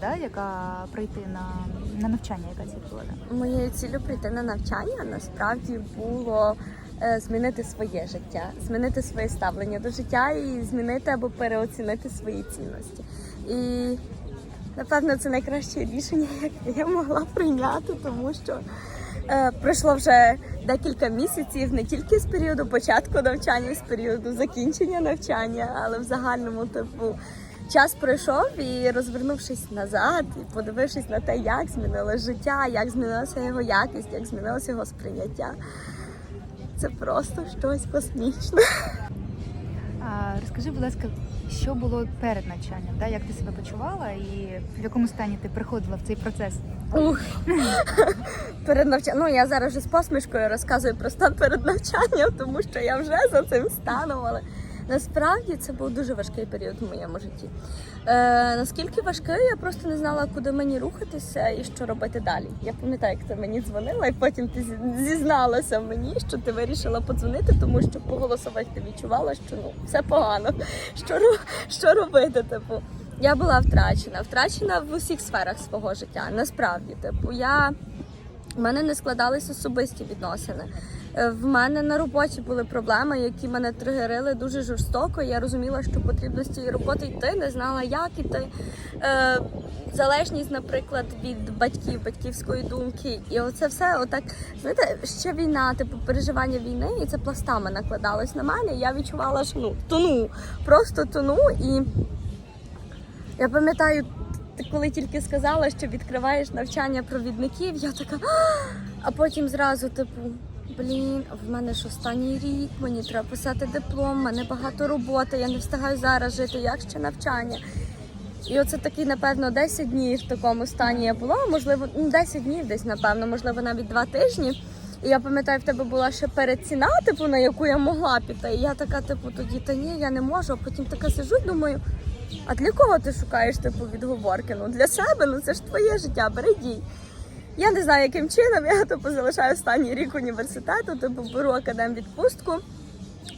да, яка прийти на, на навчання, яка ціль була? Да? Моєю ціллю прийти на навчання насправді було е, змінити своє життя, змінити своє ставлення до життя і змінити або переоцінити свої цінності. І напевно це найкраще рішення, яке я могла прийняти, тому що е, пройшло вже декілька місяців не тільки з періоду початку навчання, з періоду закінчення навчання, але в загальному типу. Час пройшов і розвернувшись назад, і подивившись на те, як змінилося життя, як змінилася його якість, як змінилося його сприйняття. Це просто щось космічне. А, розкажи, будь ласка, що було перед навчанням? Да? Як ти себе почувала і в якому стані ти приходила в цей процес? Ух. Перед навчанням. Ну я зараз вже з посмішкою розказую про стан перед навчанням, тому що я вже за цим станом. Насправді це був дуже важкий період в моєму житті. Е, наскільки важкий, я просто не знала, куди мені рухатися і що робити далі. Я пам'ятаю, як ти мені дзвонила, і потім ти зізналася мені, що ти вирішила подзвонити, тому що по голосових ти відчувала, що ну все погано. Що, що робити? Типу, я була втрачена, втрачена в усіх сферах свого життя. Насправді, типу, я в мене не складались особисті відносини. Е, В мене на роботі були проблеми, які мене тригерили дуже жорстоко. Я розуміла, що потрібно з цієї роботи йти, не знала, як іти. Е, залежність, наприклад, від батьків, батьківської думки. І оце все, отак, знаєте, ще війна, типу переживання війни, і це пластами накладалось на мене. Я відчувала, що ну тону, просто тону. І я пам'ятаю, коли тільки сказала, що відкриваєш навчання провідників, я така, а потім зразу, типу, блін, в мене ж останній рік, мені треба писати диплом, в мене багато роботи, я не встигаю зараз жити, як ще навчання. І оце такий, напевно, 10 днів в такому стані я була, можливо, ну 10 днів десь, напевно, можливо, навіть 2 тижні. І я пам'ятаю, в тебе була ще передціна, типу, на яку я могла піти. І я така, типу, тоді, та ні, я не можу. А потім така сижу, і думаю, а для кого ти шукаєш типу відговорки? Ну для себе, ну це ж твоє життя, бери дій. Я не знаю, яким чином я типу залишаю останній рік університету, типу беру академвідпустку.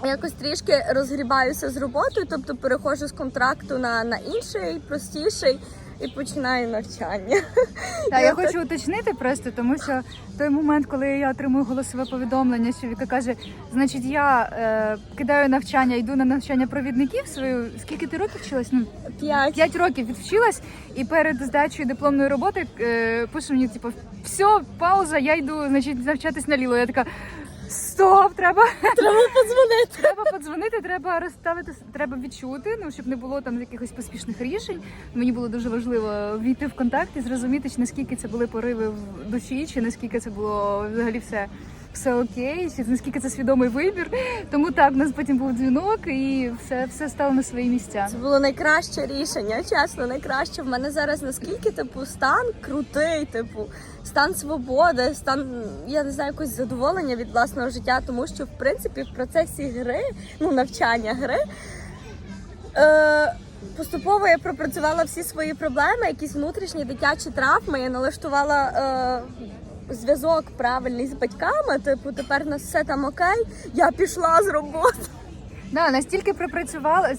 Якось трішки розгрібаюся з роботою, тобто переходжу з контракту на, на інший, простіший і починаю навчання. Та я хочу уточнити просто, тому що той момент, коли я отримую голосове повідомлення, що Віка каже, значить, я е, кидаю навчання, йду на навчання провідників свою. Скільки ти років вчилась? Ну П'ять. п'ять років відвчилась, і перед здачею дипломної роботи е, пише мені, типу, все, пауза, я йду, значить, навчатись на ліло. Я така. Стоп, треба Треба подзвонити. треба подзвонити, треба розставити, треба відчути, ну щоб не було там якихось поспішних рішень. Мені було дуже важливо війти в контакт і зрозуміти, чи наскільки це були пориви в душі, чи наскільки це було взагалі все. Все окей, наскільки це свідомий вибір. Тому так, у нас потім був дзвінок і все, все стало на свої місця. Це було найкраще рішення, чесно, найкраще. В мене зараз наскільки типу стан крутий, типу стан свободи, стан я не знаю, якось задоволення від власного життя, тому що в принципі в процесі гри, ну навчання гри. Е, Поступово я пропрацювала всі свої проблеми, якісь внутрішні дитячі травми. Я налаштувала е, зв'язок правильний з батьками. Типу, тепер у нас все там окей. Я пішла з роботи. Да, настільки пропрацювала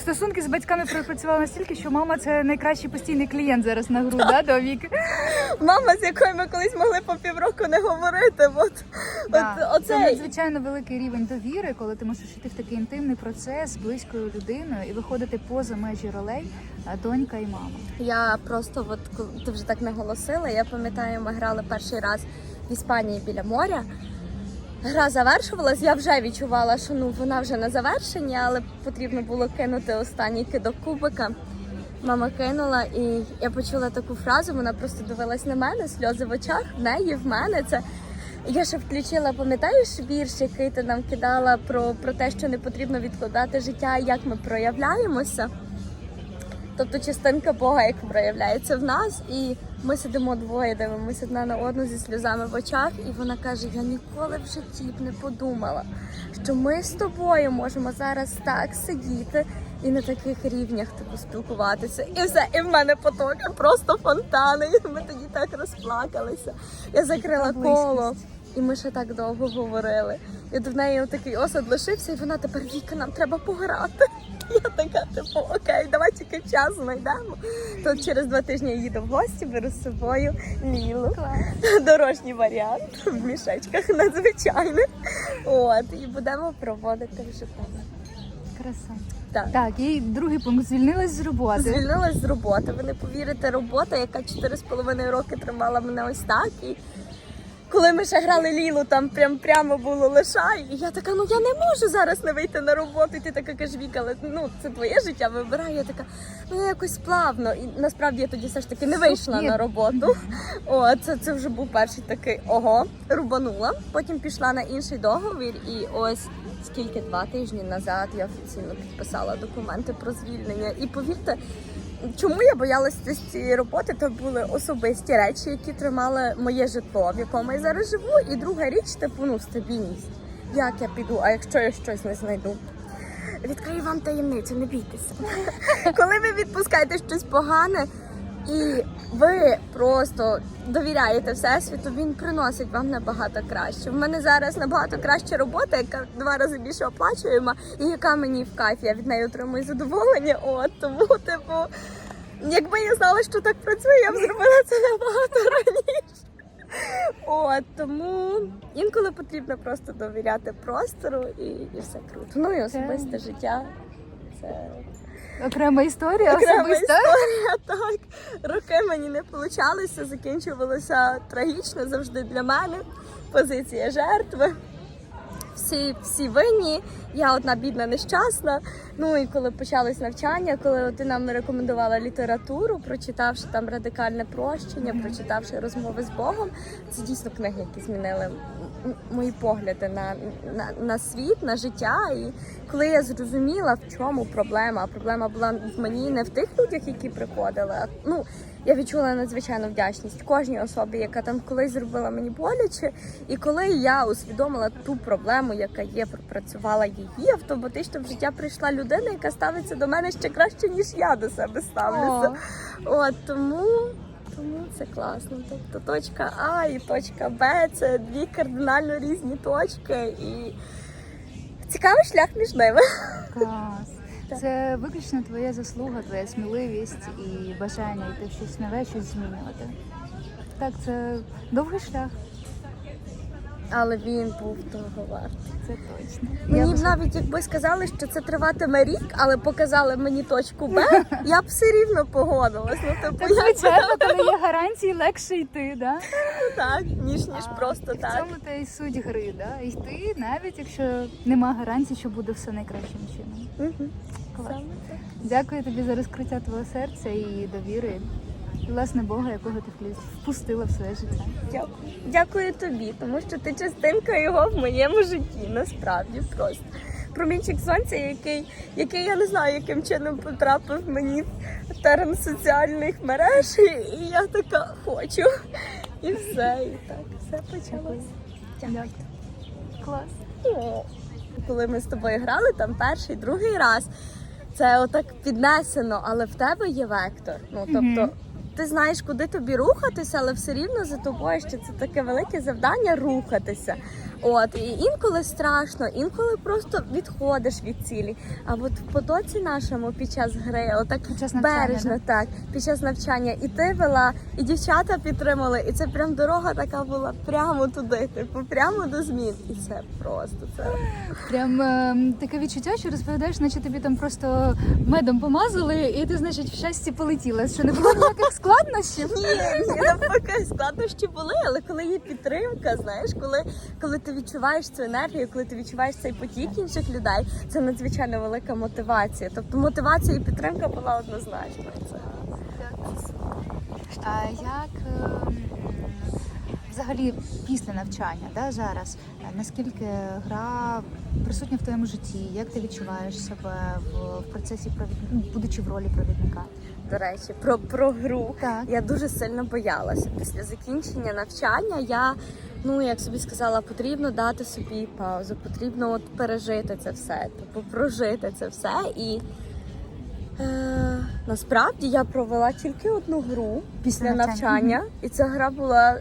стосунки з батьками пропрацювала настільки, що мама це найкращий постійний клієнт зараз на гру, да, до віки. Мама, з якою ми колись могли по півроку не говорити. От, Да. от Це надзвичайно великий рівень довіри, коли ти можеш йти в такий інтимний процес з близькою людиною і виходити поза межі ролей донька і мама. я просто, от ти вже так наголосила. Я пам'ятаю, ми грали перший раз в Іспанії біля моря. Гра завершувалась, я вже відчувала, що ну вона вже на завершенні, але потрібно було кинути останній кидок кубика. Мама кинула, і я почула таку фразу. Вона просто дивилась на мене, сльози в очах, в неї, в мене. Це я ще включила, пам'ятаєш вірш, який ти нам кидала про, про те, що не потрібно відкладати життя, як ми проявляємося. Тобто частинка Бога, як проявляється в нас, і ми сидимо двоє, дивимося одна на одну зі сльозами в очах, і вона каже: Я ніколи в житті б не подумала, що ми з тобою можемо зараз так сидіти і на таких рівнях типу спілкуватися. І все, і в мене потоки просто фонтани. І ми тоді так розплакалися. Я закрила коло, і ми ще так довго говорили. І в неї такий осад лишився, і вона тепер Віка, нам треба пограти. Я така, типу, окей, давай тільки час знайдемо. То через два тижні я їду в гості, беру з собою Лілу. Дорожній варіант в мішечках надзвичайних. От, і будемо проводити вже там. Краса. Так. Так, і другий пункт звільнилась з роботи. Звільнилась з роботи. Ви не повірите, робота, яка 4,5 роки тримала мене ось так. І коли ми ще грали Лілу, там прям прямо було лишай. І я така, ну я не можу зараз не вийти на роботу. І ти така кажеш, Віка, але ну це твоє життя, вибирай. Я така, ну я якось плавно. І насправді я тоді все ж таки не вийшла на роботу. О, це, це вже був перший такий ого, рубанула. Потім пішла на інший договір, і ось скільки два тижні назад я офіційно підписала документи про звільнення. І повірте, чому я боялася з цієї роботи? То були особисті речі, які тримали моє житло, в якому я зараз живу. І друга річ, типу, ну, стабільність. Як я піду, а якщо я щось не знайду? Відкрию вам таємницю, не бійтеся. Коли ви відпускаєте щось погане, і ви просто довіряєте всесвіту, він приносить вам набагато краще. В мене зараз набагато краща робота, яка два рази більше оплачуєма, і яка мені в кайф, я від неї отримую задоволення. От тому, типу, якби я знала, що так працює, я б зробила це набагато раніше. От тому інколи потрібно просто довіряти простору і, і все круто. Ну і особисте життя. Це Окрема історія, Окрема особиста. історія, так. Роки мені не вийшло, закінчувалося трагічно завжди для мене. Позиція жертви. Всі, всі винні, я одна бідна нещасна. Ну і коли почалось навчання, коли ти нам рекомендувала літературу, прочитавши там радикальне прощення, прочитавши розмови з Богом, це дійсно книги, які змінили мої погляди на, на, на світ, на життя. І коли я зрозуміла, в чому проблема, проблема була в мені не в тих людях, які приходили. А, ну, я відчула надзвичайну вдячність кожній особі, яка там колись зробила мені боляче. І коли я усвідомила ту проблему, яка є, пропрацювала її, автоматично в життя прийшла людина, яка ставиться до мене ще краще, ніж я до себе ставлюся. От тому. Тому це класно. Тобто точка А і точка Б це дві кардинально різні точки, і цікавий шлях між ними. Клас. Це виключно твоя заслуга, твоя сміливість і бажання йти в щось нове, щось змінювати. Так, це довгий шлях, Але він був того вартий. це точно. Мені Я б навіть якби сказали, що це триватиме рік, але показали мені точку Б, я б все рівно погодилась. Ну типу я звичайно, коли є гарантії, легше йти, да? так, ніж ніж А, просто і В так. цьому та й суть гри, да? Йти, навіть якщо нема гарантій, що буде все найкращим чином. Мгм. Клас. Дякую тобі за розкриття твого серця і довіри. Власне Бога, якого ти впустила в своє життя. Дякую. Дякую тобі, тому що ти частинка його в моєму житті. Насправді просто. Промінчик сонця, який, який я не знаю, яким чином потрапив мені в терен соціальних мереж, і, я така хочу. І все, і так, все почалося. Дякую. Клас. О, Коли ми з тобою грали там перший, другий раз, це отак піднесено, але в тебе є вектор. Ну тобто. Ти знаєш, куди тобі рухатися, але все рівно за тобою що це таке велике завдання рухатися. От і інколи страшно, інколи просто відходиш від цілі. А от в потоці нашому під час гри, отак Під час бережно, так під час навчання, і ти вела, і дівчата підтримали, і це прям дорога така була прямо туди, типу, прямо до змін. І це просто це. Прям ем, таке відчуття, що розповідаєш, наче тобі там просто медом помазали, і ти, значить, в щасті полетіла. Що не було ніяких складнощів? Ні, ні, навпаки, складнощі були, але коли є підтримка, знаєш, коли, коли ти відчуваєш цю енергію, коли ти відчуваєш цей потік інших людей, це надзвичайно велика мотивація. Тобто мотивація і підтримка була однозначно. Це А як ем, взагалі після навчання, да, зараз, наскільки гра присутня в твоєму житті? Як ти відчуваєш себе в, процесі провід... будучи в ролі провідника? до речі, про, про гру. Так. Я дуже сильно боялася. Після закінчення навчання я, ну як собі сказала, потрібно дати собі паузу, потрібно от пережити це все, типу прожити це все. І е, насправді я провела тільки одну гру після Навчання. навчання, і ця гра була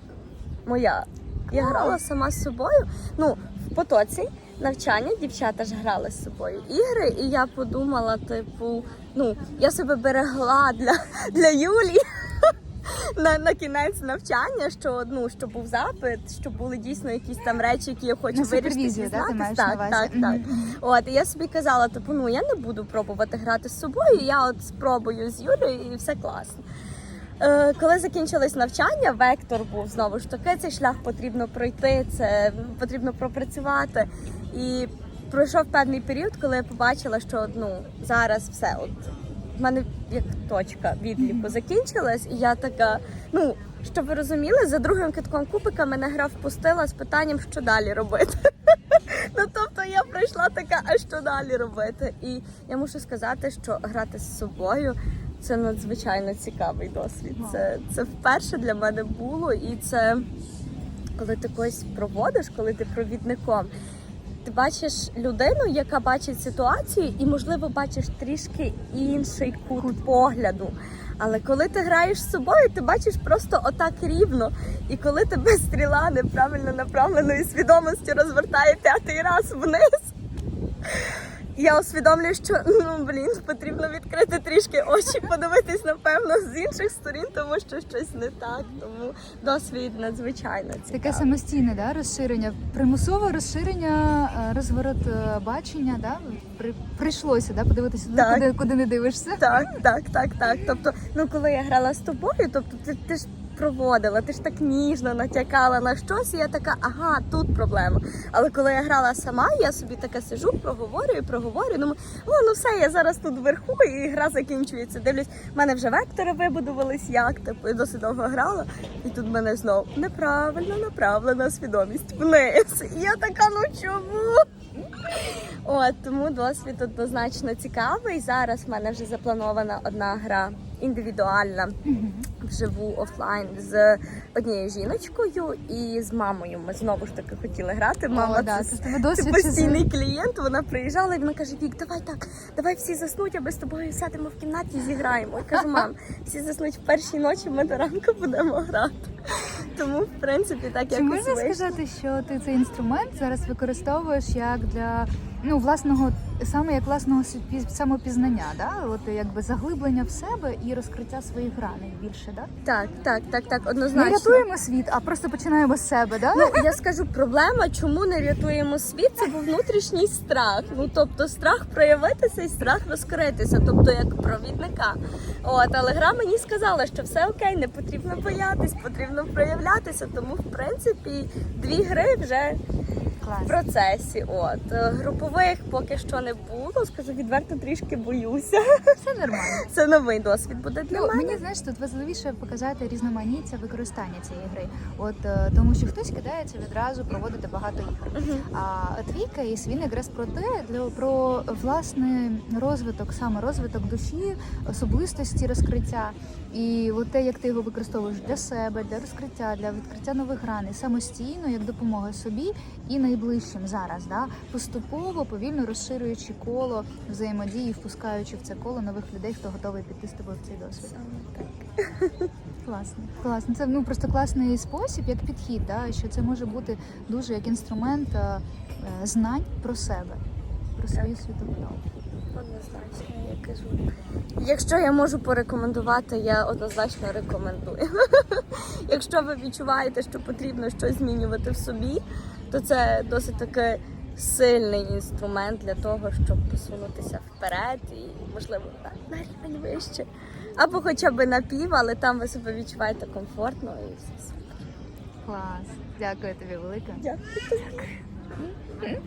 моя. Я грала сама з собою. Ну, в потоці. навчання дівчата ж грали з собою ігри, і я подумала, типу, ну, я себе берегла для, для Юлі. На, на кінець навчання, що ну що був запит, що були дійсно якісь там речі, які я хочу На вирішити. да, ти маєш на так, увазі? так, так. От і я собі казала, типу, ну я не буду пробувати грати з собою. Я от спробую з Юлею і все класно. Е, коли закінчилось навчання, вектор був знову ж таки, цей шлях потрібно пройти, це потрібно пропрацювати. І пройшов певний період, коли я побачила, що ну зараз все, от в мене як точка відліку закінчилась, і я така, ну. Щоб ви розуміли, за другим китком кубика мене гра впустила з питанням, що далі робити. Ну тобто я прийшла така, а що далі робити? І я мушу сказати, що грати з собою це надзвичайно цікавий досвід. Це, це вперше для мене було, і це коли ти когось проводиш, коли ти провідником. Ти бачиш людину, яка бачить ситуацію, і, можливо, бачиш трішки інший кут погляду. Але коли ти граєш з собою, ти бачиш просто отак рівно. І коли тебе стріла неправильно направленої свідомості розвертає п'ятий раз вниз, я усвідомлюю, що ну блін, потрібно відкрити трішки очі, подивитись, напевно, з інших сторін, тому що щось не так. Тому досвід надзвичайно цікавий. Таке самостійне да, розширення, примусове розширення, е, розворот е, бачення. Да? При, прийшлося да, подивитися, Так. куди, куди не дивишся. Так, так, так, так. Тобто, ну коли я грала з тобою, тобто ти, ти ж проводила, ти ж так ніжно натякала на щось, і я така, ага, тут проблема. Але коли я грала сама, я собі така сижу, проговорюю, проговорюю. Думаю, о, ну все, я зараз тут вверху, і гра закінчується. Дивлюсь, в мене вже вектори вибудувались, як типу, я досить довго грала, і тут в мене знов неправильно направлена свідомість вниз. І я така, ну чому? От тому досвід однозначно цікавий. Зараз в мене вже запланована одна гра індивідуальна Мгм. вживу офлайн з однією жіночкою і з мамою. Ми знову ж таки хотіли грати. Мама О, да, це, це це постійний клієнт. Вона приїжджала і вона каже: Вік, давай так, давай всі заснуть, а ми з тобою сядемо в кімнаті і зіграємо. Я кажу, мам, всі заснуть в першій ночі, ми до ранку будемо грати. Тому, в принципі, так Чи якось можна вийшло. сказати, що ти цей інструмент зараз використовуєш як для ну власного саме як власного самопізнання, да? От якби заглиблення в себе і розкриття своїх ран більше, да? Так, так, так, так, Не однозначно. рятуємо світ, а просто починаємо з себе, да? Ну, я скажу, проблема, чому не рятуємо світ, це був внутрішній страх. Ну тобто страх проявитися і страх розкритися, тобто як провідника. От, але гра мені сказала, що все окей, не потрібно боятись, потрібно проявлятися. Тому, в принципі, дві гри вже в Клас. процесі. От Е, групових поки що не було. Скажу відверто, трішки боюся. Все нормально. Це новий досвід буде для Ну, мене. мені знаєш, тут важливіше показати різноманіття використання цієї гри. От е, тому, що хтось кидається відразу проводити багато ігор. Мгм. А твій кейс він якраз про те, для про власний розвиток, саме розвиток душі, особистості, розкриття. І от те, як ти його використовуєш для себе, для розкриття, для відкриття нових ран, самостійно, як допомога собі і найближчим зараз, да поступово, повільно розширюючи коло взаємодії, впускаючи в це коло нових людей, хто готовий піти з тобою в цей досвід. Так. Класно, класно. Це ну просто класний спосіб, як підхід, да, що це може бути дуже як інструмент е, е, знань про себе, про свою світогляд. Однозначно, я кажу. Якщо я можу порекомендувати, я однозначно рекомендую. Якщо ви відчуваєте, що потрібно щось змінювати в собі, то це досить таки сильний інструмент для того, щоб посунутися вперед і, можливо, на рівень вище. Або хоча б на пів, але там ви себе відчуваєте комфортно і все супер. Клас. Дякую тобі, велике. Дякую. Дякую.